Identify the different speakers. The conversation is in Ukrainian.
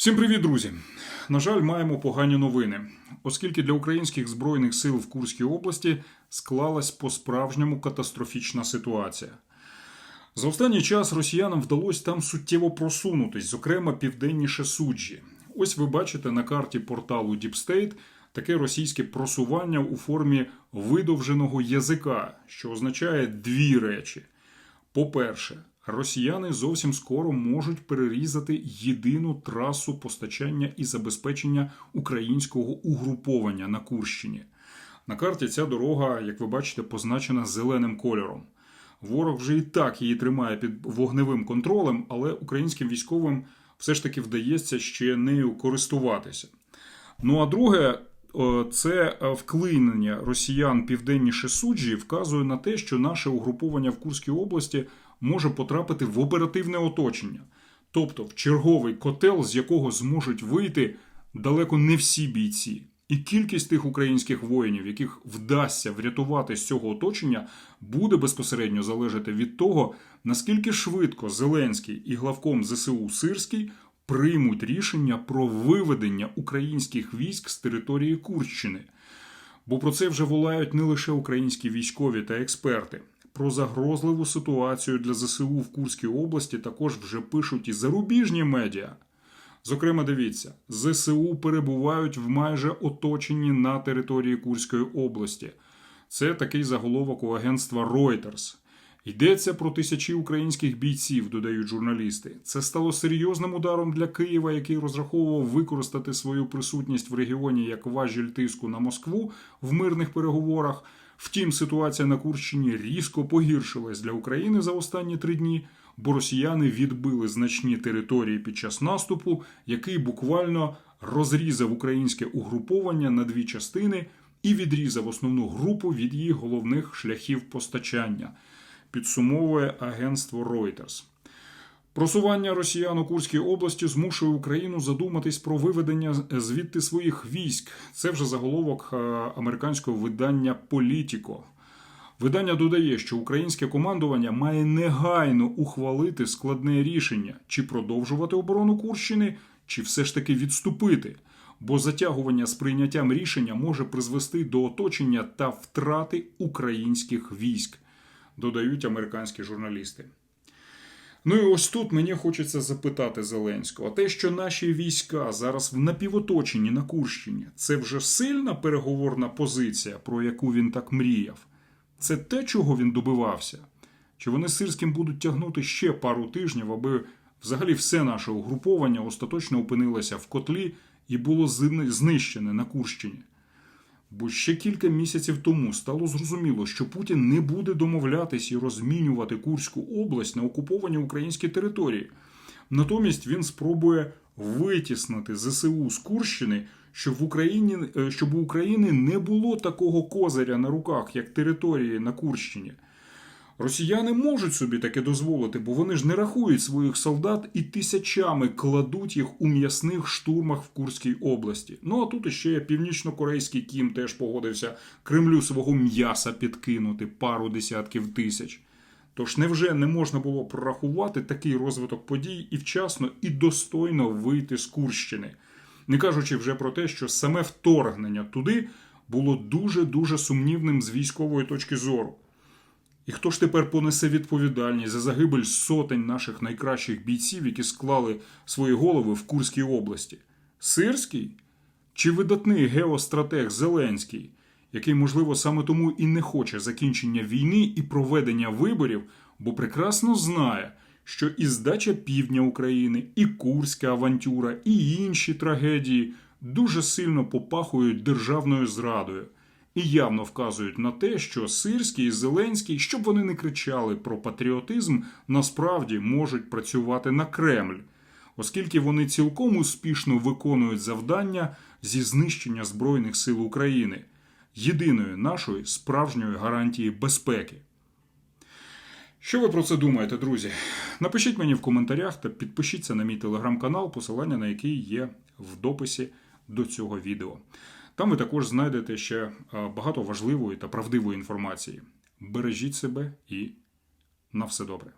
Speaker 1: Всім привіт, друзі! На жаль, маємо погані новини, оскільки для українських збройних сил в Курській області склалась по-справжньому катастрофічна ситуація. За останній час росіянам вдалося там суттєво просунутись, зокрема південніше суджі. Ось ви бачите на карті порталу State таке російське просування у формі видовженого язика, що означає дві речі. По-перше, росіяни зовсім скоро можуть перерізати єдину трасу постачання і забезпечення українського угруповання на Курщині. На карті ця дорога, як ви бачите, позначена зеленим кольором. Ворог вже і так її тримає під вогневим контролем, але українським військовим все ж таки вдається ще нею користуватися. Ну а друге, це е, вклинення росіян південніше суджі вказує на те, що наше угруповання в Курській області може потрапити в оперативне оточення, тобто в черговий котел, з якого зможуть вийти далеко не всі бійці. І кількість тих українських воїнів, яких вдасться врятувати з цього оточення, буде безпосередньо залежати від того, наскільки швидко Зеленський і главком ЗСУ Сирський приймуть рішення про виведення українських військ з території Курщини. Бо про це вже волають не лише українські військові та експерти. Про загрозливу ситуацію для ЗСУ в Курській області також вже пишуть і зарубіжні медіа. Зокрема, дивіться, ЗСУ перебувають в майже оточенні на території Курської області. Це такий заголовок у агентства Reuters. Йдеться про тисячі українських бійців, додають журналісти. Це стало серйозним ударом для Києва, який розраховував використати свою присутність в регіоні як важіль тиску на Москву в мирних переговорах. Втім, ситуація на Курщині різко погіршилась для України за останні три дні, бо росіяни відбили значні території під час наступу, який буквально розрізав українське угруповання на дві частини і відрізав основну групу від її головних шляхів постачання. Підсумовує агентство Reuters. Просування росіян у Курській області змушує Україну задуматись про виведення звідти своїх військ. Це вже заголовок е, американського видання Політіко. Видання додає, що українське командування має негайно ухвалити складне рішення, чи продовжувати оборону Курщини, чи все ж таки відступити. Бо затягування з прийняттям рішення може призвести до оточення та втрати українських військ, додають американські журналісти. Ну і ось тут мені хочеться запитати Зеленського: те, що наші війська зараз в напівоточенні на Курщині, це вже сильна переговорна позиція, про яку він так мріяв. Це те, чого він добивався? Чи вони з Сирським будуть тягнути ще пару тижнів, аби взагалі все наше угруповання остаточно опинилося в котлі і було знищене на Курщині? Бо ще кілька місяців тому стало зрозуміло, що Путін не буде домовлятись і розмінювати Курську область на окуповані українські території. Натомість він спробує витіснити ЗСУ з Курщини, щоб в Україні щоб у України не було такого козиря на руках, як території на Курщині. Росіяни можуть собі таке дозволити, бо вони ж не рахують своїх солдат і тисячами кладуть їх у м'ясних штурмах в Курській області. Ну а тут іще північно-корейський кім теж погодився Кремлю свого м'яса підкинути пару десятків тисяч. Тож невже не можна було прорахувати такий розвиток подій і вчасно і достойно вийти з Курщини, не кажучи вже про те, що саме вторгнення туди було дуже дуже сумнівним з військової точки зору. І хто ж тепер понесе відповідальність за загибель сотень наших найкращих бійців, які склали свої голови в Курській області? Сирський? Чи видатний геостратег Зеленський, який, можливо, саме тому і не хоче закінчення війни і проведення виборів, бо прекрасно знає, що і здача півдня України, і Курська авантюра, і інші трагедії дуже сильно попахують державною зрадою і явно вказують на те, що Сирський і Зеленський, щоб вони не кричали про патріотизм, насправді можуть працювати на Кремль, оскільки вони цілком успішно виконують завдання зі знищення Збройних сил України, єдиної нашої справжньої гарантії безпеки. Що ви про це думаєте, друзі? Напишіть мені в коментарях та підпишіться на мій телеграм-канал, посилання на який є в дописі до цього відео. Там ви також знайдете ще е, багато важливої та правдивої інформації. Бережіть себе і на все добре.